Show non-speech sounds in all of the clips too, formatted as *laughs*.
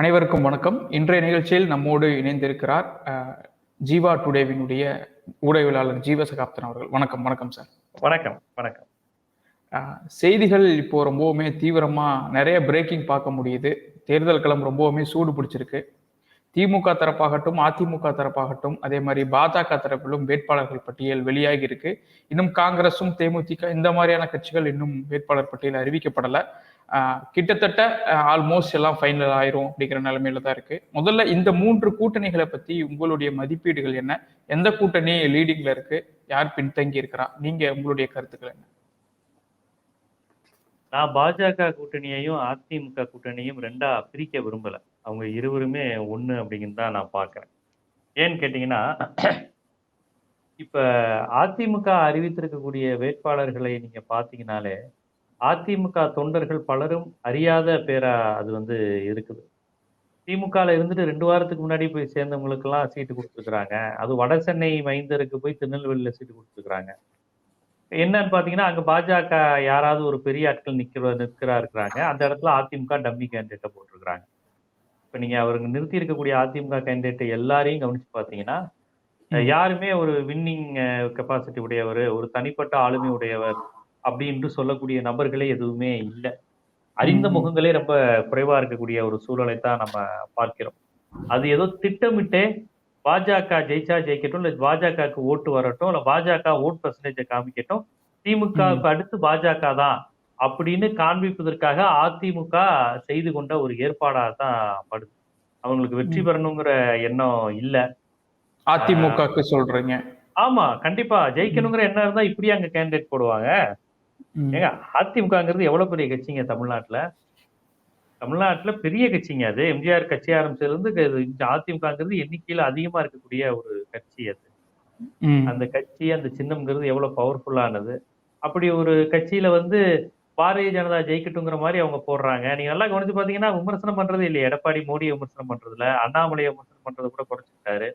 அனைவருக்கும் வணக்கம். இன்றைய நிகழ்ச்சியில் நம்மோடு இணைந்திருக்கிறார் ஜீவா டுடேவினுடைய ஊடகவியலாளர் ஜீவசகாப்தன் அவர்கள். வணக்கம் வணக்கம் சார். வணக்கம் வணக்கம். செய்திகள் இப்போ ரொம்பவுமே தீவிரமா நிறைய பிரேக்கிங் பார்க்க முடியுது. தேர்தல் களம் ரொம்பவுமே சூடு பிடிச்சிருக்கு. திமுக தரப்பாகட்டும் அதிமுக தரப்பாகட்டும் அதே மாதிரி பாஜக தரப்பிலும் வேட்பாளர்கள் பட்டியல் வெளியாகி இருக்கு இன்னும் காங்கிரசும் தேமுதிக இந்த மாதிரியான கட்சிகள் இன்னும் வேட்பாளர் பட்டியல் அறிவிக்கப்படல. கிட்டத்தட்ட ஆல்மோஸ்ட் எல்லாம் ஃபைனல் ஆயிரும் அப்படிங்கிற நிலைமையில தான் இருக்கு. முதல்ல இந்த மூன்று கூட்டணிகளை பத்தி உங்களுடைய மதிப்பீடுகள் என்ன? எந்த கூட்டணி லீடிங்ல இருக்கு? யார் பின்தங்கி இருக்கிறா? நீங்க உங்களுடைய கருத்துக்கள் என்ன? நான் பாஜக கூட்டணியையும் அதிமுக கூட்டணியும் ரெண்டா பிரிக்க விரும்பல. அவங்க இருவருமே ஒண்ணு அப்படின்னு தான் நான் பாக்குறேன் ஏன்னு கேட்டீங்கன்னா இப்ப அதிமுக அறிவித்திருக்கக்கூடிய வேட்பாளர்களை நீங்க பாத்தீங்கன்னாலே அதிமுக தொண்டர்கள் பலரும் அறியாத பேரா அது வந்து இருக்குது. திமுகல இருந்துட்டு ரெண்டு வாரத்துக்கு முன்னாடி போய் சேர்ந்தவங்களுக்கெல்லாம் சீட்டு கொடுத்துருக்குறாங்க. அது வட சென்னை மைந்தருக்கு போய் திருநெல்வேலியில சீட்டு கொடுத்துருக்குறாங்க. என்னன்னு பாத்தீங்கன்னா அங்க பாஜக யாராவது ஒரு பெரிய ஆட்கள் நிக்கிற நிற்கிறா இருக்கிறாங்க. அந்த இடத்துல அதிமுக டம்மி கேண்டிடேட்டை போட்டிருக்கிறாங்க. இப்ப நீங்க அவருக்கு நிறுத்தி இருக்கக்கூடிய அதிமுக கேண்டிடேட் எல்லாரையும் கவனிச்சு பாத்தீங்கன்னா யாருமே ஒரு வின்னிங் கெப்பாசிட்டி உடையவர் ஒரு தனிப்பட்ட ஆளுமை உடையவர் அப்படின்னு சொல்லக்கூடிய நபர்களே எதுவுமே இல்லை. அறிந்த. முகங்களே ரொம்ப குறைவா இருக்கக்கூடிய ஒரு சூழலை தான் நம்ம பார்க்கிறோம். அது ஏதோ திட்டமிட்டே பாஜக ஜெயிச்சா ஜெயிக்கட்டும் இல்ல பாஜகவுக்கு ஓட்டு வரட்டும் இல்ல பாஜக ஓட் பர்சன்டேஜை காமிக்கட்டும் திமுகவுக்கு அடுத்து பாஜக தான் அப்படின்னு காண்பிப்பதற்காக அதிமுக செய்து கொண்ட ஒரு ஏற்பாடா தான் படுது. அவங்களுக்கு வெற்றி. பெறணுங்கிற எண்ணம் இல்ல. அதிமுகக்கு சொல்றீங்க. ஆமா கண்டிப்பா. ஜெயிக்கணுங்கிற எண்ணம் இருந்தா இப்படி அங்க கேண்டிடேட் போடுவாங்க. ஏங்க அதிமுகங்கிறது எவ்வளவு பெரிய கட்சிங்க தமிழ்நாட்டுல? தமிழ்நாட்டுல பெரிய கட்சிங்க அது. எம்ஜிஆர் கட்சி ஆரம்பிச்சதுல இருந்து அதிமுகங்கிறது எண்ணிக்கையில அதிகமா இருக்கக்கூடிய ஒரு கட்சி அது. அந்த கட்சி அந்த சின்னம்ங்கிறது எவ்வளவு பவர்ஃபுல்லானது அப்படி ஒரு கட்சியில வந்து பாரதிய ஜனதா ஜெயிக்கட்டுங்கிற மாதிரி அவங்க போடுறாங்க. நீங்க நல்லா கவனிச்சு பாத்தீங்கன்னா விமர்சனம் பண்றது இல்லையா. எடப்பாடி மோடியை விமர்சனம் பண்றதுல அண்ணாமலையை விமர்சனம் பண்றது கூட குறைச்சிட்டாரு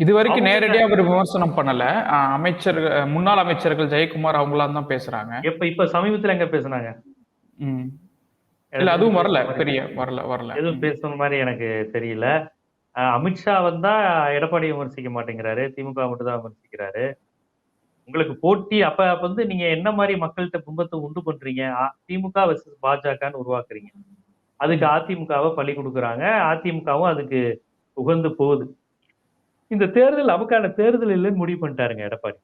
இது வரைக்கும் நேரடியா அவர் விமர்சனம் பண்ணல. அமைச்சர் முன்னாள் அமைச்சர்கள் ஜெயக்குமார் அவங்களாம் தான் பேசுறாங்க. எப்ப இப்ப சமீபத்துல எங்க பேசுனாங்க? ம். இல்ல அதுவும் வரல பெரிய வரல வரல. எதுவும் பேசுன மாதிரி எனக்கு தெரியல. அமித்ஷா வந்தா எடப்பாடியை விமர்சிக்க மாட்டேங்கிறாரு. திமுக மட்டும் தான் விமர்சிக்கிறாரு. உங்களுக்கு போட்டி அப்ப அப்ப வந்து நீங்க என்ன மாதிரி மக்கள்கிட்ட பிம்பத்தை உண்டு பண்றீங்க? திமுக வர்சஸ் பாஜகன்னு உருவாக்குறீங்க. அதுக்கு அதிமுகவை பழி கொடுக்குறாங்க. அதிமுகவும் அதுக்கு உகந்து போகுது. இந்த தேர்தல் நமக்கான தேர்தல் இல்லைன்னு முடிவு பண்ணிட்டாருங்க எடப்பாடி.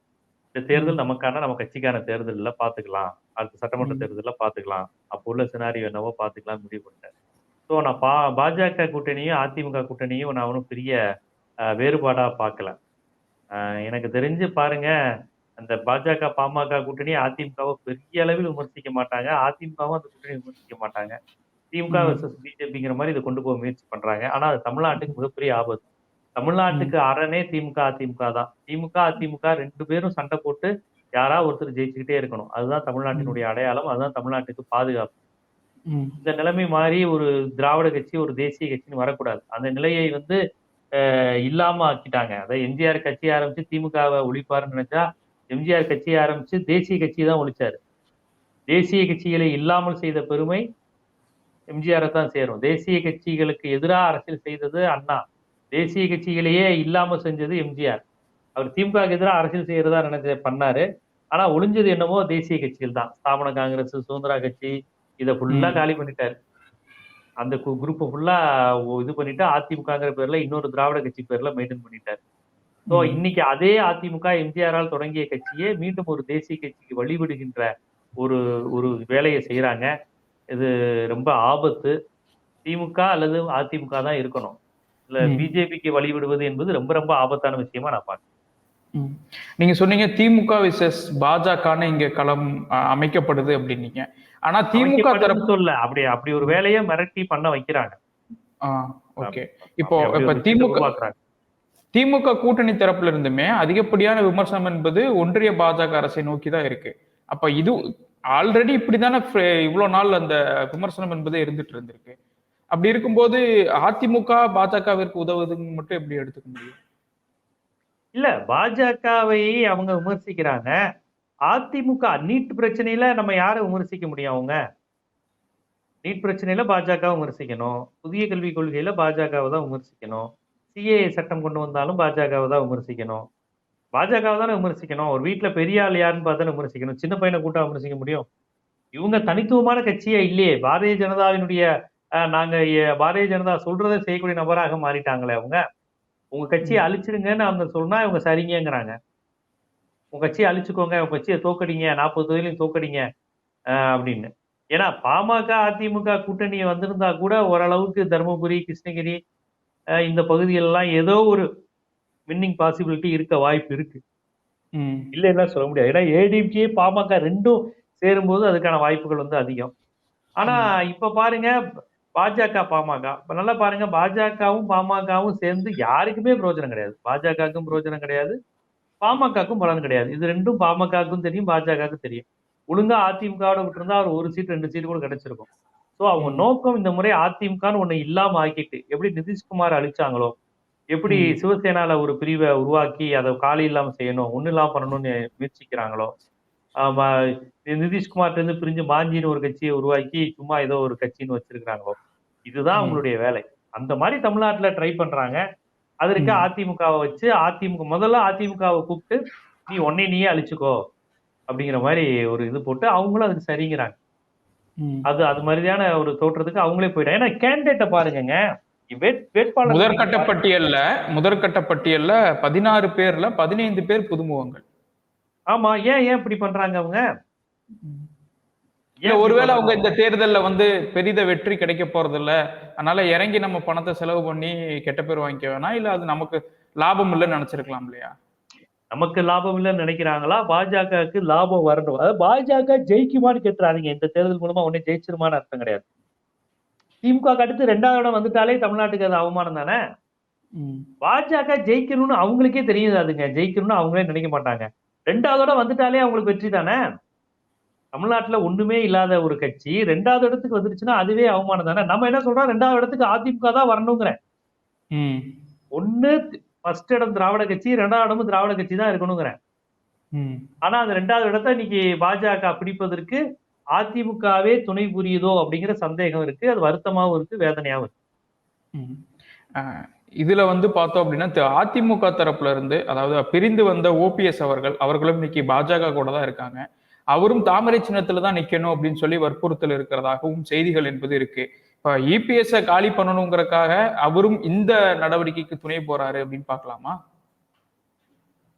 இந்த தேர்தல் நமக்கான நம்ம கட்சிக்கான தேர்தல் பாத்துக்கலாம் அடுத்த சட்டமன்ற. தேர்தல்ல பாத்துக்கலாம் அப்போ உள்ள சினாரியோ என்னவோ பாத்துக்கலாம் முடிவு பண்ணிட்டாரு. ஸோ நான் பா பாஜக கூட்டணியும் அதிமுக கூட்டணியும் நான் ஒன்றும் பெரிய வேறுபாடா பார்க்கல. எனக்கு தெரிஞ்சு பாருங்க அந்த பாஜக பாமக கூட்டணி அதிமுகவை பெரிய அளவில் விமர்சிக்க மாட்டாங்க. அதிமுகவும் அந்த கூட்டணி விமர்சிக்க மாட்டாங்க. திமுக ம். வர்சஸ் பிஜேபிங்கிற மாதிரி இதை கொண்டு போக முயற்சி பண்றாங்க. ஆனா அது தமிழ்நாட்டுக்கு மிகப்பெரிய ஆபத்து. தமிழ்நாட்டுக்கு அரணே திமுக அதிமுக தான். திமுக அதிமுக ரெண்டு பேரும் சண்டை போட்டு யாரா ஒருத்தர் ஜெயிச்சுக்கிட்டே இருக்கணும். அதுதான் தமிழ்நாட்டினுடைய அடையாளம் அதுதான் தமிழ்நாட்டுக்கு பாதுகாப்பு. இந்த நிலைமை மாறி ஒரு திராவிட கட்சி ஒரு தேசிய கட்சின்னு வரக்கூடாது. அந்த நிலையை வந்து இல்லாம ஆக்கிட்டாங்க. அதாவது எம்ஜிஆர் கட்சி ஆரம்பிச்சு திமுகவை ஒழிப்பாருன்னு நினைச்சா எம்ஜிஆர் கட்சி ஆரம்பிச்சு தேசிய கட்சி தான் ஒழிச்சாரு. தேசிய கட்சிகளை இல்லாமல் செய்த பெருமை எம்ஜிஆரை தான் சேரும். தேசிய கட்சிகளுக்கு எதிராக அரசியல் செய்தது அண்ணா. தேசிய கட்சிகளையே இல்லாம செஞ்சது எம்ஜிஆர். அவர் திமுகவுக்கு எதிராக அரசியல் செய்யறதா நினைச்ச பண்ணாரு. ஆனா ஒளிஞ்சது என்னமோ தேசிய கட்சிகள் தான். ஸ்தாபன காங்கிரஸ் சுதந்திரா கட்சி இதை ஃபுல்லா. காலி பண்ணிட்டாரு. அந்த குரூப்பை ஃபுல்லா இது பண்ணிட்டு அதிமுகங்கிற பேர்ல இன்னொரு திராவிட கட்சி பேர்ல மெயின்டைன் பண்ணிட்டாரு. ஸோ. இன்னைக்கு அதே அதிமுக எம்ஜிஆரால் தொடங்கிய கட்சியே மீண்டும் ஒரு தேசிய கட்சிக்கு வழிவிடுகின்ற ஒரு ஒரு வேலையை செய்யறாங்க இது ரொம்ப ஆபத்து. திமுக அல்லது அதிமுக தான் இருக்கணும். இல்ல. பிஜேபிக்கு வழிவிடுவது என்பது ரொம்ப ரொம்ப ஆபத்தான விஷயமா நான் பார்க்கிறேன். ம். நீங்க சொன்னீங்க திமுக விசஸ் பாஜகன்னு இங்க களம் அமைக்கப்படுது அப்படின்னீங்க. ஆனா திமுக தரப்பு சொல்ல அப்படி அப்படி ஒரு வேலையை மிரட்டி பண்ண வைக்கிறாங்க. ஓகே. இப்போ இப்ப திமுக திமுக கூட்டணி தரப்புல இருந்துமே அதிகப்படியான விமர்சனம் என்பது ஒன்றிய பாஜக அரசை நோக்கி தான் இருக்கு. அப்ப இது ஆல்ரெடி இப்படிதானே இவ்வளவு நாள் அந்த விமர்சனம் என்பது இருந்துட்டு இருந்திருக்கு. அப்படி இருக்கும்போது அதிமுக பாஜகவிற்கு உதவுதுன்னு மட்டும் எப்படி எடுத்துக்க முடியும்? இல்ல பாஜகவை அவங்க விமர்சிக்கிறாங்க. அதிமுக நீட் பிரச்சனையில நம்ம யாரை விமர்சிக்க முடியும் அவங்க? நீட் பிரச்சனையில பாஜக விமர்சிக்கணும். புதிய கல்விக் கொள்கையில பாஜகவை தான் விமர்சிக்கணும். சிஏ சட்டம் கொண்டு வந்தாலும் பாஜகவை தான் விமர்சிக்கணும். பாஜகவை தானே விமர்சிக்கணும். ஒரு வீட்டுல பெரிய ஆள் யாருன்னு பார்த்தா விமர்சிக்கணும். சின்ன பையனை கூட்டம் விமர்சிக்க முடியும்? இவங்க தனித்துவமான கட்சியே இல்லையே. பாரதிய ஜனதாவினுடைய நாங்க பாரதிய ஜனதா சொல்றதை செய்யக்கூடிய நபராக மாறிட்டாங்களே அவங்க. உங்க கட்சியை அழிச்சிடுங்கன்னு அவங்க சொன்னா இவங்க சரிங்கங்கிறாங்க. உங்க கட்சியை அழிச்சுக்கோங்க உங்க கட்சியை தோக்கடிங்க நாற்பது தொகுதியிலையும் தோக்கடிங்க அப்படின்னு. ஏன்னா பாமக அதிமுக கூட்டணி வந்திருந்தா கூட ஓரளவுக்கு தருமபுரி கிருஷ்ணகிரி இந்த பகுதிகளெல்லாம் ஏதோ ஒரு வின்னிங் பாசிபிலிட்டி இருக்க வாய்ப்பு இருக்கு. ம். இல்லைன்னா சொல்ல முடியாது. ஏன்னா ஏடிஎம்கே பாமக ரெண்டும் சேரும்போது அதுக்கான வாய்ப்புகள் வந்து அதிகம். ஆனா இப்ப பாருங்க பாஜக பாமக. இப்ப நல்லா பாருங்க பாஜகவும் பாமகவும் சேர்ந்து யாருக்குமே பிரயோஜனம் கிடையாது. பாஜகவுக்கும் பிரயோஜனம் கிடையாது. பாமகவுக்கும் பலன் கிடையாது. இது ரெண்டும் பாமகவுக்கும் தெரியும் பாஜகவுக்கும் தெரியும். ஒழுங்கா அதிமுகவோட விட்டுருந்தா ஒரு ஒரு சீட் ரெண்டு சீட் கூட கிடைச்சிருக்கும். சோ அவங்க. நோக்கம் இந்த முறை அதிமுகன்னு ஒண்ணு இல்லாம ஆக்கிட்டு எப்படி நிதிஷ்குமார் அழிச்சாங்களோ எப்படி. சிவசேனால ஒரு பிரிவை உருவாக்கி அதை காலி இல்லாம செய்யணும் ஒண்ணு இல்லாம பண்ணணும்னு முயற்சிக்கிறாங்களோ ஆமா, நிதிஷ்குமார்ட்ட இருந்து பிரிஞ்சு மாஞ்சின்னு ஒரு கட்சியை உருவாக்கி சும்மா ஏதோ ஒரு கட்சின்னு வச்சிருக்கிறாங்களோ? இதுதான். அவங்களுடைய வேலை. அந்த மாதிரி தமிழ்நாட்டுல ட்ரை பண்றாங்க. அதற்கு. அதிமுகவை வச்சு அதிமுக முதல்ல அதிமுகவை கூப்பிட்டு நீ உன்னை நீயே அழிச்சுக்கோ. அப்படிங்கிற மாதிரி ஒரு இது போட்டு அவங்களும் அதுக்கு சரிங்கிறாங்க. அது அது மாதிரியான ஒரு தோற்றத்துக்கு அவங்களே போயிட்டாங்க. ஏன்னா கேண்டிடேட்டை பாருங்கங்க. வேட்- வேட்பாளர் முதற்கட்ட பட்டியல்ல முதற்கட்ட பட்டியல்ல பதினாறு பேர்ல பதினைந்து பேர் புதுமுகங்கள். ஆமா ஏன் ஏன் இப்படி பண்றாங்க அவங்க? இல்ல ஏன் ஒருவேளை அவங்க? இந்த தேர்தல்ல வந்து பெரித வெற்றி கிடைக்க போறது இல்ல அதனால இறங்கி நம்ம பணத்தை செலவு பண்ணி கெட்ட பேர் வாங்கிக்க வேணாம். இல்ல அது நமக்கு லாபம் இல்லைன்னு நினைச்சிருக்கலாம் இல்லையா? நமக்கு லாபம் இல்லைன்னு நினைக்கிறாங்களா? பாஜகவுக்கு லாபம் வரணும். அதாவது பாஜக ஜெயிக்குமான்னு கேட்டுறாதீங்க. இந்த தேர்தல் மூலமா உடனே ஜெயிச்சிருமான்னு அர்த்தம் கிடையாது. திமுக க்கு அடுத்து ரெண்டாவது இடம் வந்துட்டாலே தமிழ்நாட்டுக்கு அது அவமானம் தானே. பாஜக ஜெயிக்கணும்னு அவங்களுக்கே தெரியுது அதுங்க. ஜெயிக்கணும்னு அவங்களே நினைக்க மாட்டாங்க. ரெண்டாவது இடம் வந்துட்டாலே அவங்களுக்கு வெற்றி தானே? தமிழ்நாட்டுல ஒண்ணுமே இல்லாத ஒரு கட்சி ரெண்டாவது இடத்துக்கு வந்துருச்சுன்னா அதுவே அவமானம் தானே? நம்ம என்ன சொல்றோம்? ரெண்டாவது இடத்துக்கு அதிமுக தான் வரணுங்கிறேன். ஒண்ணு ஃபர்ஸ்ட் இடம் திராவிட கட்சி ரெண்டாவது இடமும் திராவிட கட்சி தான் இருக்கணுங்கிறேன். ஆனா அந்த ரெண்டாவது இடத்தை இன்னைக்கு பாஜக பிடிப்பதற்கு அதிமுகவே துணை புரியுதோ அப்படிங்கிற சந்தேகம் இருக்கு. அது வருத்தமாவும் இருக்கு வேதனையாவும் இருக்கு. இதுல வந்து பார்த்தோம் அப்படின்னா அதிமுக தரப்புல இருந்து அதாவது பிரிந்து வந்த ஓபிஎஸ் அவர்கள் அவர்களும் இன்னைக்கு பாஜக கூட தான் இருக்காங்க. அவரும் தாமரை சின்னத்துல தான் நிக்கணும் அப்படின்னு சொல்லி வற்புறுத்தல் இருக்கிறதாகவும் செய்திகள் என்பது இருக்கு. இப்ப இபிஎஸ் காலி பண்ணணுங்கிறக்காக அவரும் இந்த நடவடிக்கைக்கு துணை போறாரு அப்படின்னு பாக்கலாமா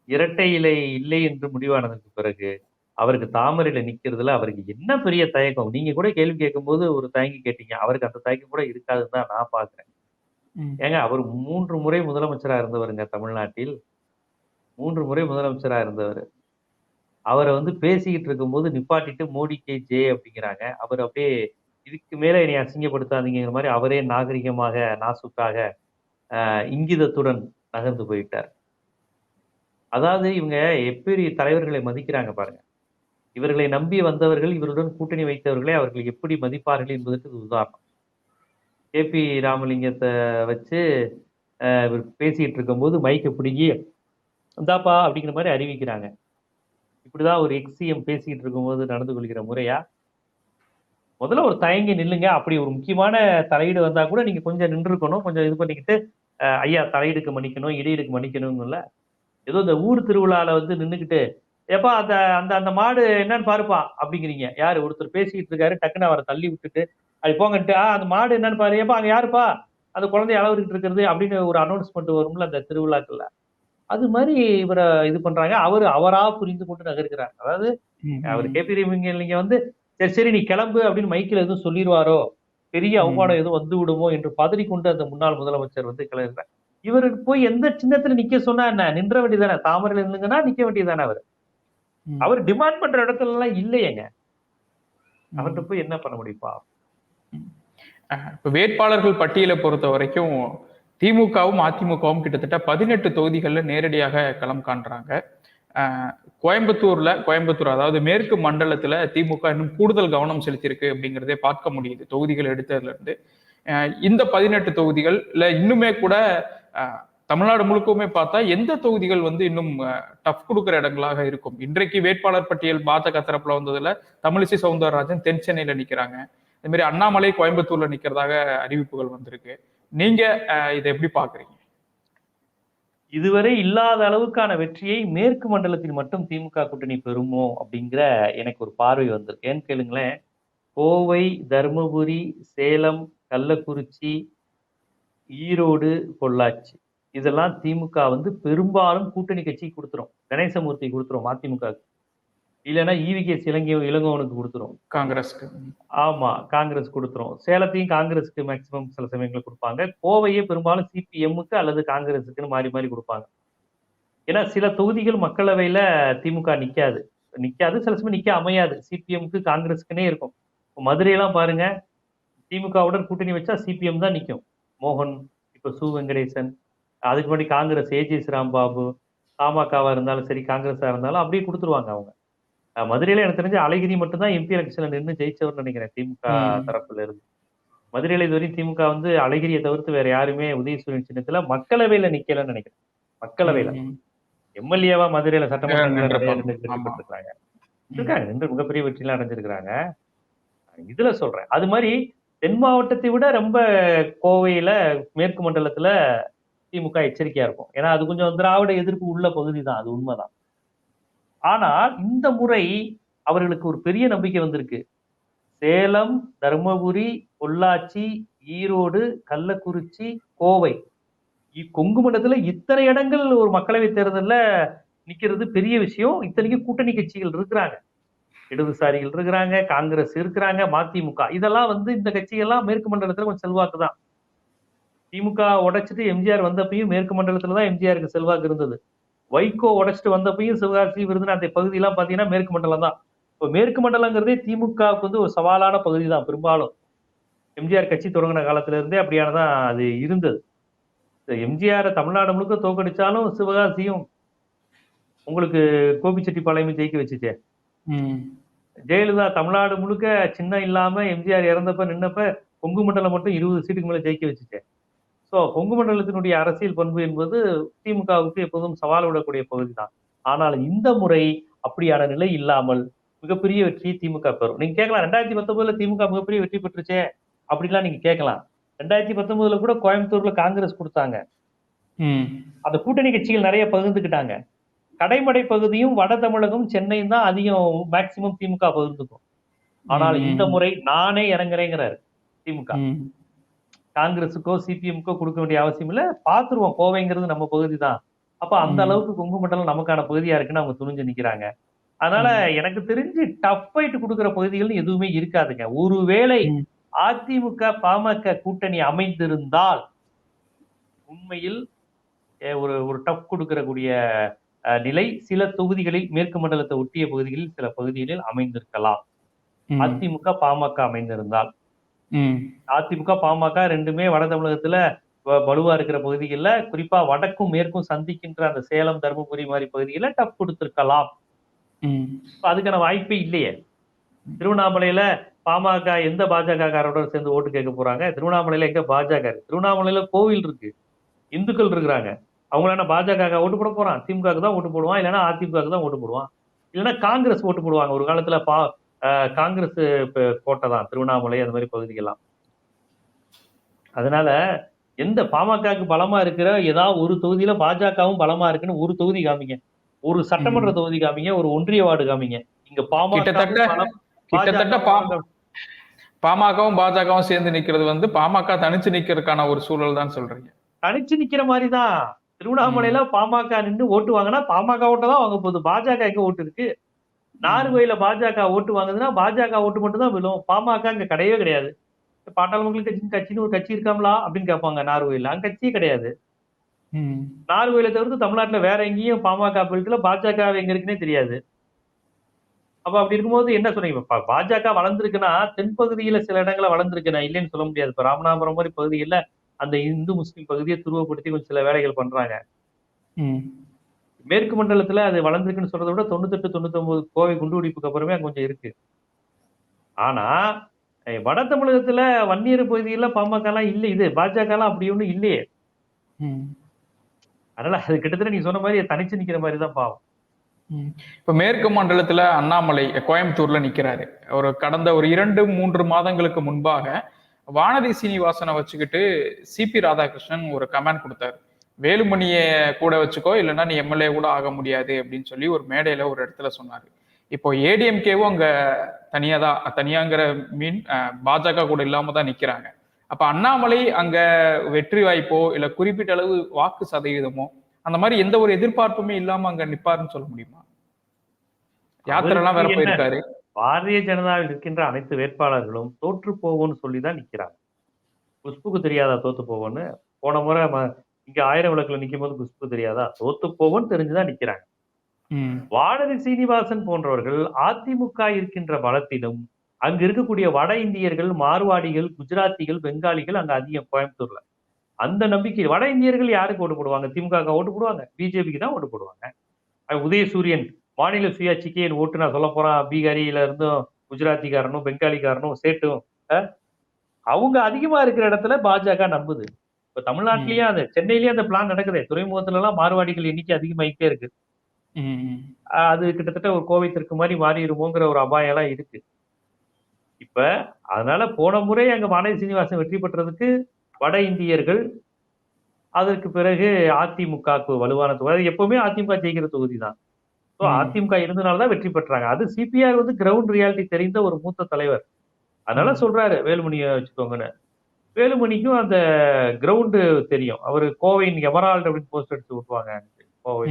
இரட்டை இலை இல்லை என்று முடிவானதுக்கு பிறகு அவருக்கு தாமரையில நிக்கிறதுல அவருக்கு என்ன பெரிய தயக்கம்? நீங்க கூட கேள்வி கேட்கும்போது ஒரு தயங்கி கேட்டீங்க. அவருக்கு அந்த தயக்கம் கூட இருக்காதுன்னு தான் நான் பாக்குறேன் ஏங்க அவர் மூன்று முறை முதலமைச்சரா இருந்தவருங்க தமிழ்நாட்டில். மூன்று முறை முதலமைச்சரா இருந்தவர். அவரை வந்து பேசிக்கிட்டு இருக்கும்போது நிப்பாட்டிட்டு மோடி கே ஜே அப்படிங்கிறாங்க. அவர் அப்படியே இதுக்கு மேல என்னை அசிங்கப்படுத்தாதீங்கிற மாதிரி அவரே நாகரிகமாக நாசுக்காக இங்கிதத்துடன் நகர்ந்து போயிட்டார். அதாவது இவங்க எப்படி தலைவர்களை மதிக்கிறாங்க பாருங்க. இவர்களை நம்பி வந்தவர்கள் இவருடன் கூட்டணி வைத்தவர்களை அவர்கள் எப்படி மதிப்பார்கள் என்பதற்கு உதாரணம். கே பி ராமலிங்கத்தை வச்சு ஆஹ், இவர் பேசிக்கிட்டு இருக்கும்போது மைக்கை பிடுங்கி இந்தாப்பா அப்படிங்கிற மாதிரி அறிவிக்கிறாங்க. இப்படிதான் ஒரு எக்ஸிஎம் பேசிக்கிட்டு இருக்கும்போது நடந்து கொள்கிற முறையா? முதல்ல ஒரு தயங்கி நில்லுங்க. அப்படி ஒரு முக்கியமான தலையீடு வந்தா கூட நீங்க கொஞ்சம் நின்றுக்கணும் கொஞ்சம் இது பண்ணிக்கிட்டு ஐயா தலையீடுக்கு மன்னிக்கணும் இடையீடுக்கு மன்னிக்கணும்ல ஏதோ இந்த ஊர் திருவிழால வந்து நின்றுக்கிட்டு எப்பா அந்த அந்த அந்த மாடு என்னன்னு பாருப்பா அப்படிங்கிறீங்க. யாரு? ஒருத்தர் பேசிக்கிட்டு இருக்காரு டக்குன்னு அவரை தள்ளி விட்டுட்டு அது போங்கன்ட்டு ஆ அந்த மாடு என்னன்னு பாரு. ஏப்பா அங்க யாருப்பா? அந்த குழந்தைய அளவுக்கிட்டு இருக்கிறது அப்படின்னு ஒரு அனௌன்ஸ்மெண்ட் வரும்ல அந்த திருவிழாக்கள்ல. அது மாதிரி இவரை இது பண்றாங்க. அவர் அவரா புரிந்து கொண்டு நகர்கிறார். அதாவது. அவர் கேபி நீங்க வந்து சரி சரி நீ கிளம்பு அப்படின்னு மைக்கில் எதுவும் சொல்லிடுவாரோ பெரிய அவமானம் எதுவும் வந்து விடுமோ? என்று பதறிக்கொண்டு அந்த முன்னாள் முதலமைச்சர் வந்து கிளம்புறார் இவர் போய் எந்த சின்னத்துல நிக்க சொன்னா என்ன? நின்ற வேண்டியதானே தாமரையில் இருந்துங்கன்னா நிக்க வேண்டியதானே அவர். அவர் டிமாண்ட் பண்ற இடத்துல எல்லாம் இல்லையேங்க. அவர்கிட்ட போய் என்ன பண்ண முடியுப்பா அஹ் இப்போ வேட்பாளர்கள் பட்டியலை பொறுத்த வரைக்கும் திமுகவும் அதிமுகவும் கிட்டத்தட்ட பதினெட்டு தொகுதிகளில் நேரடியாக களம் காண்றாங்க. கோயம்புத்தூர்ல கோயம்புத்தூர் அதாவது மேற்கு மண்டலத்துல திமுக இன்னும் கூடுதல் கவனம் செலுத்தியிருக்கு அப்படிங்கிறதே பார்க்க முடியுது தொகுதிகள் எடுத்ததுல இருந்து. இந்த பதினெட்டு தொகுதிகள்ல இன்னுமே கூட தமிழ்நாடு முழுக்கவுமே பார்த்தா எந்த தொகுதிகள் வந்து இன்னும் டஃப் கொடுக்குற இடங்களாக இருக்கும்? இன்றைக்கு வேட்பாளர் பட்டியல் பாஜக தரப்புல வந்ததுல தமிழிசை சவுந்தரராஜன் தென் சென்னையில நிக்கிறாங்க. இது மாதிரி அண்ணாமலை கோயம்புத்தூர்ல நிக்கிறதாக அறிவிப்புகள் வந்திருக்கு. நீங்க இதை எப்படி பாக்குறீங்க இதுவரை இல்லாத அளவுக்கான வெற்றியை மேற்கு மண்டலத்தில் மட்டும் திமுக கூட்டணி பெறுமோ அப்படிங்கிற எனக்கு ஒரு பார்வை வந்திருக்கு. ஏன்னு கேளுங்களேன் கோவை தருமபுரி சேலம் கள்ளக்குறிச்சி ஈரோடு பொள்ளாச்சி. இதெல்லாம் திமுக வந்து பெரும்பாலும் கூட்டணி கட்சி கொடுத்துரும். கணேசமூர்த்தி கொடுத்துரும் அதிமுக இல்லைன்னா ஈவிகே இலங்கை இளங்கோவனுக்கு கொடுத்துரும். காங்கிரஸ்க்கு. ஆமா காங்கிரஸ் கொடுத்துரும். சேலத்தையும் காங்கிரஸுக்கு மேக்சிமம் சில சமயங்கள் கொடுப்பாங்க. கோவையே பெரும்பாலும் சிபிஎம்முக்கு அல்லது காங்கிரஸுக்குன்னு மாறி மாறி கொடுப்பாங்க. ஏன்னா சில தொகுதிகள் மக்களவையில திமுக நிக்காது. நிக்காது சில சமயம் நிக்க அமையாது. சிபிஎம்க்கு காங்கிரஸுக்குன்னே இருக்கும். இப்போ மதுரையெல்லாம் பாருங்க திமுகவுடன் கூட்டணி வச்சா சிபிஎம் தான் நிக்கும். மோகன் இப்ப சு. வெங்கடேசன் அதுக்கு முன்னாடி காங்கிரஸ் ஏஜிஎஸ் ராம்பாபு பாமகவா இருந்தாலும் சரி காங்கிரஸா இருந்தாலும் அப்படியே கொடுத்துருவாங்க அவங்க. மதுரையில எனக்கு தெரிஞ்ச அழகிரி மட்டும்தான் எம்பி எலெக்ஷன்ல நின்று ஜெயிச்சவர்னு நினைக்கிறேன். திமுக. தரப்புல இருந்து. மதுரையில இதுவரையும் திமுக வந்து அழகிரியை தவிர்த்து வேற யாருமே உதயசூரியன் சின்னத்துல மக்களவையில நிக்கலன்னு நினைக்கிறேன். மக்களவையில. எம்எல்ஏவா மதுரையில. பெற்றிருக்காங்க இருக்காங்க. நின்று மிகப்பெரிய வெற்றிலாம் அடைஞ்சிருக்கிறாங்க. இதுல சொல்றேன். அது மாதிரி தென் மாவட்டத்தை விட ரொம்ப கோவையில மேற்கு மண்டலத்துல திமுக எச்சரிக்கையா இருக்கும். ஏன்னா அது கொஞ்சம் திராவிட எதிர்ப்பு உள்ள பகுதி தான் அது உண்மைதான். ஆனால் இந்த முறை அவர்களுக்கு ஒரு பெரிய நம்பிக்கை வந்திருக்கு. சேலம் தருமபுரி பொள்ளாச்சி ஈரோடு கள்ளக்குறிச்சி கோவை. கொங்கு மண்டலத்துல இத்தனை இடங்கள் ஒரு மக்களவை தேர்தலில் நிக்கிறது பெரிய விஷயம். இத்தனைக்கும் கூட்டணி கட்சிகள் இருக்கிறாங்க. இடதுசாரிகள் இருக்கிறாங்க காங்கிரஸ் இருக்கிறாங்க மதிமுக. இதெல்லாம் வந்து இந்த கட்சிகள்லாம் மேற்கு மண்டலத்துல கொஞ்சம் செல்வாக்கு தான். திமுக உடைச்சிட்டு எம்ஜிஆர் வந்தப்பையும் மேற்கு மண்டலத்துல தான் எம்ஜிஆருக்கு செல்வாக்கு இருந்தது. வைகோ உடைச்சிட்டு வந்தப்பையும் சிவகாசி விருதுநகர் அந்த பகுதியெல்லாம் பாத்தீங்கன்னா மேற்கு மண்டலம் தான். இப்போ மேற்கு மண்டலங்கிறதே திமுகவுக்கு வந்து ஒரு சவாலான பகுதி தான் பெரும்பாலும். எம்ஜிஆர் கட்சி தொடங்கின காலத்துல இருந்தே அப்படியானதான் அது இருந்தது. எம்ஜிஆர் தமிழ்நாடு முழுக்க தோக்கடிச்சாலும் சிவகாசியும் உங்களுக்கு கோபிச்செட்டிப்பாளையமும் ஜெயிக்க வச்சுச்சே. ஜெயலலிதா தமிழ்நாடு முழுக்க சின்னம் இல்லாம எம்ஜிஆர் இறந்தப்ப நின்னப்ப கொங்கு மண்டலம் மட்டும் இருபது சீட்டுக்கு மேல ஜெயிக்க வச்சுட்டேன் ஸோ கொங்கு மண்டலத்தினுடைய அரசியல் பண்பு என்பது திமுகவுக்கு எப்போதும் சவால் விடக்கூடிய பகுதி தான் ஆனால் இந்த முறை அப்படியான நிலை இல்லாமல் மிகப்பெரிய வெற்றியை திமுக பெறும். நீங்க கேட்கலாம் ரெண்டாயிரத்தி பத்தொன்பதுல திமுக மிகப்பெரிய வெற்றி பெற்றுச்சே அப்படிலாம் நீங்க கேட்கலாம். ரெண்டாயிரத்தி பத்தொன்பதுல கூட கோயம்புத்தூர்ல காங்கிரஸ் கொடுத்தாங்க. அந்த கூட்டணி கட்சிகள் நிறைய பகிர்ந்துக்கிட்டாங்க. கடைமடை பகுதியும் வட தமிழகம் சென்னையும் தான் அதிகம் மேக்சிமம் திமுக பகிர்ந்துக்கும். ஆனால். இந்த முறை நானே இறங்குறேங்கிறாரு திமுக. காங்கிரஸுக்கோ சிபிஎம்க்கோ கொடுக்க வேண்டிய அவசியம் இல்ல. பாத்துருவோம் கோவைங்கிறது நம்ம பகுதி தான் அப்ப அந்த. அளவுக்கு கொங்கு மண்டலம் நமக்கான பகுதியா இருக்குன்னு அவங்க துணிஞ்சு நிக்கிறாங்க. அதனால எனக்கு தெரிஞ்சு டஃப் ஃபைட் கொடுக்குற பகுதிகள் எதுவுமே இருக்காதுங்க. ஒருவேளை. அதிமுக பாமக கூட்டணி அமைந்திருந்தால் உண்மையில் ஒரு ஒரு டஃப் கொடுக்கறக்கூடிய நிலை சில தொகுதிகளில் மேற்கு மண்டலத்தை ஒட்டிய பகுதிகளில் சில பகுதிகளில் அமைந்திருக்கலாம். அதிமுக பாமக அமைந்திருந்தால். அதிமுக பாமக ரெண்டுமே வட தமிழகத்துல வலுவா இருக்கிற பகுதிகளில் குறிப்பா வடக்கும் மேற்கும் சந்திக்கின்ற அந்த சேலம் தருமபுரி மாதிரி பகுதிகளில் டஃப் கொடுத்திருக்கலாம். அதுக்கான வாய்ப்பே இல்லையே. திருவண்ணாமலையில பாமக எந்த பாஜக காரோட சேர்ந்து ஓட்டு கேட்க போறாங்க? திருவண்ணாமலையில எங்க பாஜக இருக்கு? திருவண்ணாமலையில கோவில் இருக்கு. இந்துக்கள் இருக்கிறாங்க. அவங்கள என்ன பாஜக ஓட்டு போட போறான்? திமுகவுக்கு தான் ஓட்டு போடுவான்? இல்லைன்னா அதிமுகவுக்கு தான் ஓட்டு போடுவான்? இல்லைன்னா காங்கிரஸ் ஓட்டு போடுவாங்க. ஒரு காலத்துல பா காங்கிரஸ் கோட்டை தான் திருவண்ணாமலை அந்த மாதிரி பகுதிகள்லாம். அதனால எந்த பாமகவுக்கு பலமா இருக்கிற ஏதாவது ஒரு தொகுதியில பாஜகவும் பலமா இருக்குன்னு ஒரு தொகுதி காமிங்க. ஒரு சட்டமன்ற தொகுதி காமிங்க ஒரு ஒன்றிய வார்டு காமிங்க. இங்க பாமக பாமகவும் பாஜகவும் சேர்ந்து நிக்கிறது வந்து பாமக தனிச்சு நிக்கிறதுக்கான ஒரு சூழல் தான் சொல்றீங்க. தனிச்சு நிக்கிற மாதிரிதான். திருவண்ணாமலையில பாமக நின்று ஓட்டு வாங்கினா பாமக ஓட்டை தான் வாங்க போகுது. பாஜக எங்க ஓட்டு இருக்கு. நார்வேல பாஜக ஓட்டு வாங்குதுன்னா பாஜக ஓட்டு மட்டும் தான் விழும். பாமக இங்க கிடையவே கிடையாது. பாட்டாளி மக்கள் கட்சி கட்சின்னு ஒரு கட்சி இருக்காங்களா அப்படின்னு கேட்பாங்க நார்வேல அங்க கட்சியே கிடையாது. நார்வேல தவிர்த்து தமிழ்நாட்டுல வேற எங்கேயும் பாமக பெல்ட்ல பாஜக எங்க இருக்குன்னே தெரியாது. அப்ப அப்படி இருக்கும்போது என்ன இப்ப பாஜக வளர்ந்துருக்குன்னா தென்பகுதியில சில இடங்களை வளர்ந்துருக்கு. நான் இல்லைன்னு சொல்ல முடியாது. இப்ப ராமநாதபுரம் மாதிரி பகுதியில அந்த இந்து முஸ்லிம் பகுதியை துருவப்படுத்தி கொஞ்சம் சில வேலைகள் பண்றாங்க. மேற்கு மண்டலத்துல அது வளர்ந்துருக்குன்னு சொல்றதை விட தொண்ணூத்தெட்டு தொண்ணூத்தொன்பது கோவை குண்டுவெடிப்புக்கு அப்புறமே அங்க கொஞ்சம் இருக்கு. ஆனா வட தமிழகத்துல வன்னியர் பகுதியில பாமக எல்லாம் இல்ல இது பாஜக எல்லாம் அப்படி ஒண்ணும் இல்லையே. அதனால அது கிட்டத்தட்ட நீங்க சொன்ன மாதிரி தனிச்சு நிக்கிற மாதிரி தான் பாவம். இப்ப மேற்கு மண்டலத்துல அண்ணாமலை கோயம்புத்தூர்ல நிக்கிறாரு. ஒரு கடந்த ஒரு இரண்டு மூன்று மாதங்களுக்கு முன்பாக வானதி சீனிவாசனை வச்சுக்கிட்டு சிபி ராதாகிருஷ்ணன் ஒரு கமெண்ட் கொடுத்தாரு. வேலுமணியை கூட வச்சுக்கோ இல்லைன்னா நீ எம்எல்ஏ கூட ஆக முடியாது அப்படின்னு சொல்லி ஒரு மேடையில ஒரு இடத்துல சொன்னாரு. இப்போ ஏடிஎம்கேவும் அங்க தனியா தான் தனியாங்கிற மீன் பாஜக கூட இல்லாம தான் நிக்கிறாங்க. அப்ப அண்ணாமலை அங்க வெற்றி வாய்ப்போ இல்ல குறிப்பிட்ட அளவு வாக்கு சதவீதமோ அந்த மாதிரி எந்த ஒரு எதிர்பார்ப்புமே இல்லாம அங்க நிப்பாருன்னு சொல்ல முடியுமா? யாத்திரை எல்லாம் வேற? போயிருக்காரு. பாரதிய ஜனதாவில் இருக்கின்ற அனைத்து வேட்பாளர்களும் தோற்று போவோம்னு சொல்லி தான் குஷ்புக்கு தெரியாதா தோத்து போவோன்னு போன முறை இங்க ஆயிரம் விளக்குல நிக்கும் போது குஷ்புக்கு தெரியாதா? தோத்து போவோன்னு தெரிஞ்சுதான் நிக்கிறாங்க. வானதி சீனிவாசன் போன்றவர்கள் அதிமுக இருக்கின்ற பலத்திலும் அங்க இருக்கக்கூடிய வட இந்தியர்கள் மார்வாடிகள் குஜராத்திகள் பெங்காலிகள் அங்க அதிகம் கோயம்புத்தூர்ல. அந்த நம்பிக்கை வட இந்தியர்கள் யாருக்கு ஓட்டு போடுவாங்க? திமுக ஓட்டு போடுவாங்க. பிஜேபிக்கு தான் ஓட்டு போடுவாங்க. உதயசூரியன் மாநில சுயாட்சிக்கு என் ஓட்டு நான் சொல்ல போறான். பீகாரியில இருந்தும் குஜராத்திக்காரனும் பெங்காலிக்காரனும் சேட்டும் அவங்க அதிகமா இருக்கிற இடத்துல பாஜக நம்புது. இப்ப தமிழ்நாட்டிலயே அந்த சென்னையிலயே அந்த பிளான் நடக்குது. துறைமுகத்துல எல்லாம் மார்வாடிகள் எண்ணிக்கை அதிகமாயிட்டே இருக்கு. அது கிட்டத்தட்ட ஒரு கோவை தெற்கு மாதிரி மாறிடுமோங்கிற ஒரு அபாயம் எல்லாம் இருக்கு. இப்ப அதனால போன முறை அங்க வானதி சீனிவாசன் வெற்றி பெற்றதுக்கு வட இந்தியர்கள் அதற்கு பிறகு அதிமுகவுக்கு வலுவான தொகுதி. அது எப்பவுமே அதிமுக ஜெயிக்கிற தொகுதி தான் ஸோ. அதிமுக இருந்தனால தான் வெற்றி பெற்றாங்க. அது சிபிஆர் வந்து கிரவுண்ட் ரியாலிட்டி தெரிந்த ஒரு மூத்த தலைவர். அதனால. சொல்றாரு வேலுமணியை வச்சுக்கோங்கன்னு. வேலுமணிக்கும் அந்த கிரவுண்டு தெரியும். அவர் கோவையின் எமரால்டு அப்படின்னு போஸ்ட் எடுத்து விட்டுவாங்க கோவை.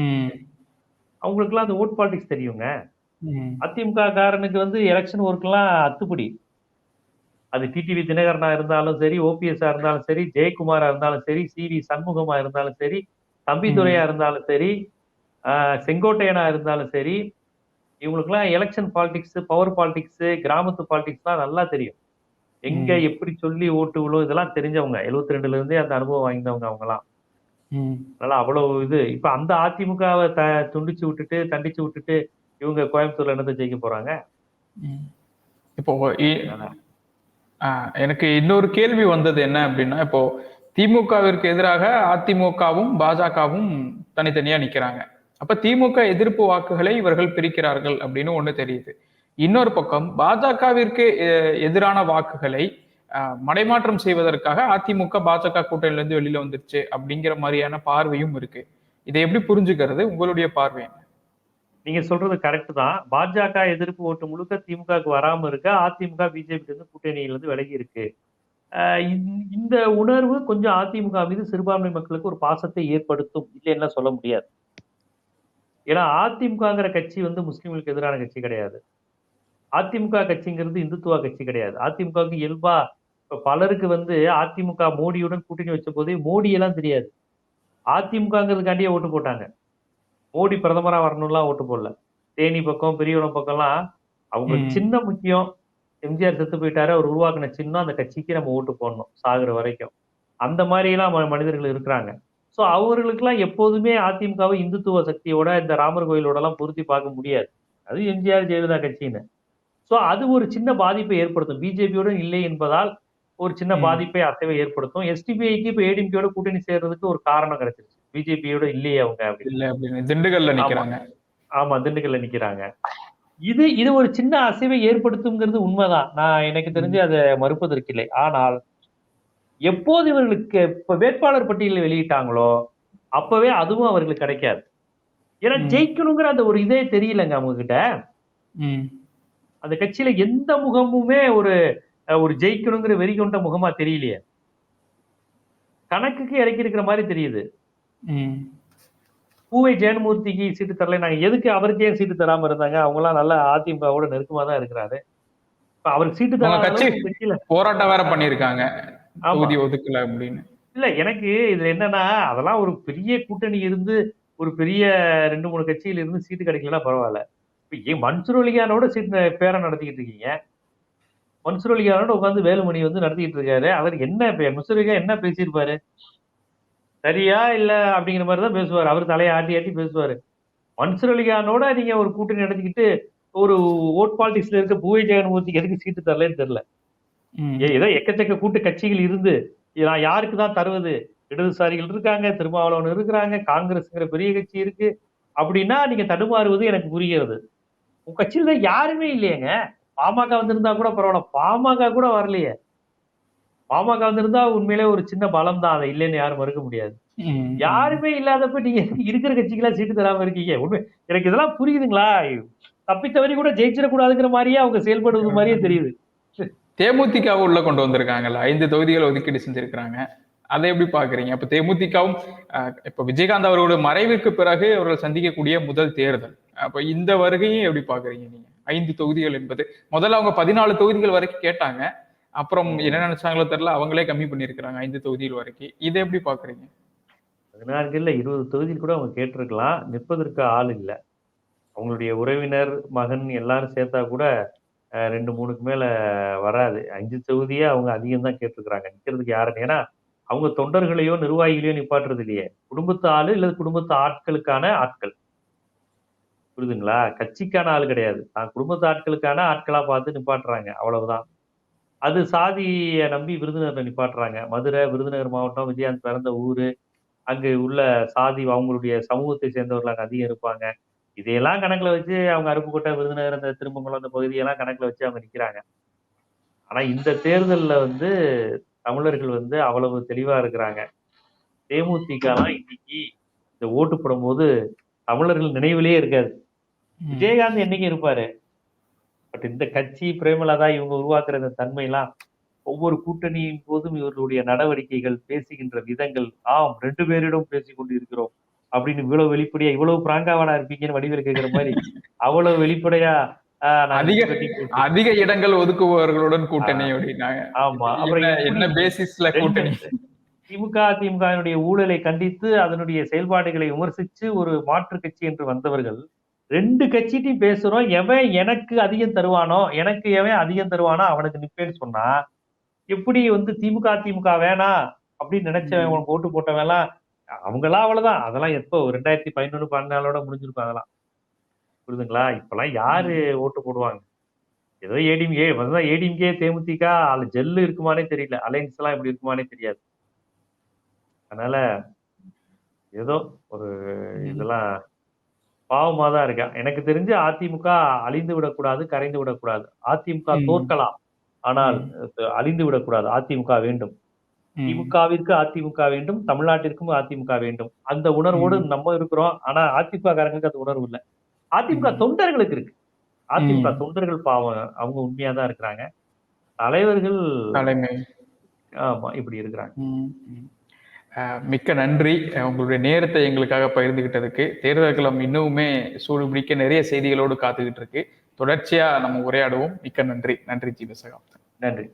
அவங்களுக்குலாம் அந்த ஓட் பாலிடிக்ஸ் தெரியுங்க. அதிமுக காரனுக்கு வந்து எலெக்ஷன் ஒர்க்லாம் அத்துப்படி. அது டிடிவி தினகரனா இருந்தாலும் சரி ஓபிஎஸ்ஆ இருந்தாலும் சரி ஜெயக்குமாரா இருந்தாலும் சரி சி வி சண்முகமா இருந்தாலும் சரி தம்பிதுரையா இருந்தாலும் சரி செங்கோட்டையனா இருந்தாலும் சரி இவங்களுக்குலாம் எலெக்ஷன் பாலிடிக்ஸ் பவர் பாலிடிக்ஸ் கிராமத்து பாலிடிக்ஸ்லாம் நல்லா தெரியும். எங்க. எப்படி சொல்லி ஓட்டு விழும் இதெல்லாம் தெரிஞ்சவங்க. 72 ரெண்டுல இருந்தே அந்த அனுபவம் வாய்ந்தவங்க அவங்கலாம். ம். அதனால அவ்வளவு இது. இப்ப அந்த அதிமுகவை த துண்டிச்சு விட்டுட்டு தண்டிச்சு விட்டுட்டு இவங்க கோயம்புத்தூர்ல என்னத்தை ஜெயிக்க போறாங்க. இப்போ எனக்கு இன்னொரு கேள்வி வந்தது என்ன அப்படின்னா இப்போ திமுகவிற்கு எதிராக அதிமுகவும் பாஜகவும் தனித்தனியா நிக்கிறாங்க. அப்ப திமுக எதிர்ப்பு வாக்குகளை இவர்கள் பிரிக்கிறார்கள் அப்படின்னு ஒண்ணு தெரியுது. இன்னொரு பக்கம் பாஜகவிற்கு எதிரான வாக்குகளை மடைமாற்றம் செய்வதற்காக அதிமுக பாஜக கூட்டணியில இருந்து வெளியில வந்துருச்சு அப்படிங்கிற மாதிரியான பார்வையும் இருக்கு. இதை எப்படி புரிஞ்சுக்கிறது? உங்களுடைய பார்வை என்ன? நீங்க சொல்றது கரெக்ட் தான். பாஜக எதிர்ப்பு ஓட்டு முழுக்க திமுகவுக்கு வராம இருக்க அதிமுக பிஜேபி இருந்து கூட்டணியில இருந்து விலகி இருக்கு. ஆஹ் இந்த- உணர்வு கொஞ்சம் அதிமுக மீது சிறுபான்மை மக்களுக்கு ஒரு பாசத்தை ஏற்படுத்தும். இல்லைன்னா சொல்ல முடியாது. ஏன்னா அதிமுகங்கிற கட்சி வந்து முஸ்லிம்களுக்கு எதிரான கட்சி கிடையாது. அதிமுக கட்சிங்கிறது இந்துத்துவா கட்சி கிடையாது. அதிமுகவுக்கு இயல்பா இப்ப பலருக்கு வந்து அதிமுக மோடியுடன் கூட்டணி வச்ச போதே மோடி எல்லாம் தெரியாது. அதிமுகங்கிறதுக்காண்டியே ஓட்டு போட்டாங்க. மோடி பிரதமரா வரணும்லாம் ஓட்டு போடல. தேனி பக்கம் பெரியவரம் பக்கம்லாம் அவங்க. சின்ன முக்கியம். எம்ஜிஆர் செத்து போயிட்டாரு அவர் உருவாக்குன சின்னம் அந்த கட்சிக்கு நம்ம ஓட்டு போடணும் சாகுற வரைக்கும். அந்த மாதிரி எல்லாம் மனிதர்கள் இருக்கிறாங்க. சோ அவர்களுக்கெல்லாம் எப்போதுமே அதிமுகவை இந்துத்துவ சக்தியோட இந்த ராமர் கோயிலோட எல்லாம் பொருத்தி பார்க்க முடியாது. அது எம்ஜிஆர் ஜெயலலிதா கட்சின்னு. சோ அது ஒரு சின்ன பாதிப்பை ஏற்படுத்தும். பிஜேபியுடன் இல்லை என்பதால் ஒரு சின்ன. பாதிப்பை அசைவை ஏற்படுத்தும். எஸ்டிபிஐக்கு இப்ப ஏடிஎம்கேயோட கூட்டணி சேர்றதுக்கு ஒரு காரணம் கிடைச்சிருச்சு. பிஜேபியோட இல்லையே அவங்க அப்படின்னு. திண்டுக்கல்ல நிக்கிறாங்க. ஆமா திண்டுக்கல்ல நிக்கிறாங்க. இது இது ஒரு சின்ன அசைவை ஏற்படுத்துங்கிறது உண்மைதான். நான் எனக்கு தெரிஞ்சு அதை மறுப்பதற்கு இல்லை. ஆனால் எப்போது இவர்களுக்கு இப்ப வேட்பாளர் பட்டியலில் வெளியிட்டாங்களோ அப்பவே அதுவும் அவர்களுக்கு கிடைக்காது. ஏன்னா. ஜெயிக்கணுங்கிற அந்த ஒரு இதே தெரியலங்க அவங்க கிட்ட அந்த கட்சியில எந்த முகமுமே ஒரு ஒரு ஜெயிக்கணுங்கிற வெறி கொண்ட முகமா தெரியலையே. கணக்குக்கு இறக்கி இருக்கிற மாதிரி தெரியுது. பூவை ஜெயன்மூர்த்திக்கு சீட்டு தரல நாங்க எதுக்கு அவருக்கு ஏன் சீட்டு தராம இருந்தாங்க? அவங்க எல்லாம் நல்ல அதிமுகவோட நெருக்கமா தான் இருக்கிறாரு. இப்ப அவருக்கு சீட்டு கட்சியில போராட்டம் வேற பண்ணிருக்காங்க ஒதுக்கல அப்படின்னு. இல்ல எனக்கு இதுல என்னன்னா அதெல்லாம் ஒரு பெரிய கூட்டணி இருந்து ஒரு பெரிய ரெண்டு மூணு கட்சியில இருந்து சீட்டு கிடைக்கலன்னா பரவாயில்ல. இப்ப ஏன் மன்சூர் அலிகானோட சீட் பேரை நடத்திக்கிட்டு இருக்கீங்க. மன்சூர் அலிகானோட உட்காந்து வேலுமணி வந்து நடத்திக்கிட்டு இருக்காரு. அவர் என்ன மன்சூர் அலிகான் என்ன பேசியிருப்பாரு? சரியா இல்ல அப்படிங்கிற மாதிரி தான் பேசுவார். அவர் தலையை ஆட்டி ஆட்டி பேசுவாரு. மன்சூர் அலிகானோட நீங்க ஒரு கூட்டணி நடத்திக்கிட்டு ஒரு ஓட் பாலிடிக்ஸ்ல இருக்க பூவை ஜெகன்மூர்த்திக்கு எதுக்கு சீட்டு தரலன்னு தெரியல. ஏதோ எக்கச்சக்க கூட்டு கட்சிகள் இருந்து நான் யாருக்கு தான் தருவது? இடதுசாரிகள் இருக்காங்க திருமாவளவன் இருக்கிறாங்க காங்கிரஸ்ங்கிற பெரிய கட்சி இருக்கு. அப்படின்னா நீங்க தடுமாறுவது எனக்கு புரிகிறது. உங்க கட்சியில யாருமே இல்லையேங்க. பாமக வந்திருந்தா கூட பரவாயில்ல. பாமக கூட வரலையே. பாமக வந்திருந்தா உண்மையிலே ஒரு சின்ன பலம் தான் அதை இல்லைன்னு யாரும் மறுக்க முடியாது. யாருமே இல்லாதப்ப நீங்க இருக்கிற கட்சிக்கெல்லாம் சீட்டு தராம இருக்கீங்க. உண்மை. எனக்கு இதெல்லாம் புரியுதுங்களா? தப்பித்தவரி கூட ஜெயிச்சிடக்கூடாதுங்கிற மாதிரியே அவங்க செயல்படுவது மாதிரியே தெரியுது. தேமுதிக உள்ள கொண்டு வந்திருக்காங்கல்ல. ஐந்து தொகுதிகள் ஒதுக்கீடு செஞ்சிருக்கிறாங்க. அதை எப்படி பாக்குறீங்க அப்ப தேமுதிகவும் இப்ப விஜயகாந்த் அவர்களுடைய மறைவிற்கு பிறகு அவர்கள் சந்திக்கக்கூடிய முதல் தேர்தல். அப்ப இந்த வருகையும் எப்படி பாக்குறீங்க நீங்க? ஐந்து தொகுதிகள் என்பது முதல்ல அவங்க பதினாலு தொகுதிகள் வரைக்கும் கேட்டாங்க. அப்புறம் என்ன நினைச்சாங்களோ தெரியல அவங்களே கம்மி பண்ணிருக்கிறாங்க ஐந்து தொகுதிகள் வரைக்கும். இதை எப்படி பாக்குறீங்க பதினான்குல இருபது தொகுதியில் கூட அவங்க கேட்டிருக்கலாம். நிற்பதற்கு ஆள் இல்லை. அவங்களுடைய உறவினர் மகன் எல்லாரும் சேர்த்தா கூட ரெண்டு மூணுக்கு மேல வராது. அஞ்சு தொகுதியே அவங்க அதிகம் தான் கேட்டிருக்கிறாங்க. நிக்கிறதுக்கு யாருன்னு ஏன்னா அவங்க தொண்டர்களையோ நிர்வாகிகளையோ நிப்பாட்டுறது இல்லையே குடும்பத்து ஆளு இல்லது குடும்பத்து ஆட்களுக்கான ஆட்கள். புரியுதுங்களா? கட்சிக்கான ஆள் கிடையாது. தான் குடும்பத்து ஆட்களுக்கான ஆட்களா பார்த்து நிப்பாட்டுறாங்க. அவ்வளவுதான். அது சாதியை நம்பி விருதுநகர்ல நிப்பாட்டுறாங்க. மதுரை விருதுநகர் மாவட்டம் விஜயகாந்த் பிறந்த ஊரு. அங்கு உள்ள சாதி அவங்களுடைய சமூகத்தை சேர்ந்தவர்கள் அங்கே அதிகம் இருப்பாங்க. இதையெல்லாம் கணக்கில் வச்சு அவங்க அருப்புக்கோட்டை விருதுநகர் அந்த திரும்பங்குளம் அந்த பகுதியெல்லாம் கணக்கில் வச்சு அவங்க நிற்கிறாங்க ஆனா இந்த தேர்தல்ல வந்து தமிழர்கள் வந்து அவ்வளவு தெளிவா இருக்கிறாங்க. தேமுதிகலாம் இன்னைக்கு இந்த ஓட்டு போடும்போது தமிழர்கள் நினைவிலேயே இருக்காது. விஜயகாந்த் என்னைக்கு இருப்பாரு? பட் இந்த கட்சி பிரேமலதா இவங்க உருவாக்குற இந்த தன்மையெல்லாம் ஒவ்வொரு கூட்டணியின் போதும் இவர்களுடைய நடவடிக்கைகள் பேசுகின்ற விதங்கள் ஆம் ரெண்டு பேரிடம் பேசிக் கொண்டு இருக்கிறோம் அப்படின்னு இவ்வளவு வெளிப்படையா இவ்வளவு பிராங்காவானா இருப்பீங்கன்னு வடிவேல் கேட்கிற மாதிரி *laughs* அவ்வளவு வெளிப்படையா அதிக- அதிக இடங்கள் ஒதுக்குபவர்களுடன் கூட்டணி அப்படின்னாங்க ஆமா. அப்புறம் என்ன- பேசிஸ்ல கூட்டணி? திமுக திமுகவினுடைய ஊழலை கண்டித்து அதனுடைய செயல்பாடுகளை விமர்சிச்சு ஒரு மாற்று கட்சி என்று வந்தவர்கள் ரெண்டு கட்சிட்டையும் பேசுறோம். எவன் எனக்கு அதிகம் தருவானோ எனக்கு எவன் அதிகம் தருவானோ அவனுக்கு நிப்பேன்னு சொன்னா எப்படி வந்து திமுக திமுக வேணாம் அப்படின்னு நினைச்சவன் ஓட்டு போட்டவன் எல்லாம் அவங்கெல்லாம் அவ்வளவுதான். அதெல்லாம் எப்போ? ரெண்டாயிரத்தி பதினொன்னு பதினாலோட முடிஞ்சிருக்கும் அதெல்லாம். புரியுதுங்களா? இப்பெல்லாம் யாரு ஓட்டு போடுவாங்க? ஏதோ ஏடிஎம்கே வந்து ஏடிஎம்கே தேமுதிக அதுல ஜெல்லு இருக்குமானே தெரியல. அலைன்ஸ் எல்லாம் எப்படி இருக்குமானே தெரியாது. அதனால ஏதோ ஒரு இதெல்லாம் பாவமா தான் இருக்கா. எனக்கு தெரிஞ்சு அதிமுக அழிந்து விடக்கூடாது கரைந்து விடக்கூடாது. அதிமுக. தோற்கலாம். ஆனால் அழிந்து விடக்கூடாது. அதிமுக வேண்டும். திமுகவிற்கு அதிமுக வேண்டும். தமிழ்நாட்டிற்கும் அதிமுக வேண்டும். அந்த உணர்வோடு நம்ம இருக்கிறோம். ஆனா அதிமுக காரங்களுக்கு அந்த உணர்வு இல்லை. அதிமுக. தொண்டர்களுக்கு இருக்கு. அதிமுக. தொண்டர்கள் பாவம். அவங்க உண்மையா தான் இருக்கிறாங்க. தலைவர்கள் தலைமை. ஆமா இப்படி இருக்கிறாங்க. மிக்க நன்றி. உங்களுடைய நேரத்தை எங்களுக்காக பகிர்ந்துகிட்டதுக்கு. தேர்தல் களம் இன்னுமே சூடு பிடிக்க நிறைய செய்திகளோடு காத்துக்கிட்டு இருக்கு. தொடர்ச்சியா நம்ம உரையாடுவோம். மிக்க நன்றி. நன்றி ஜீவசகாப்தன் நன்றி.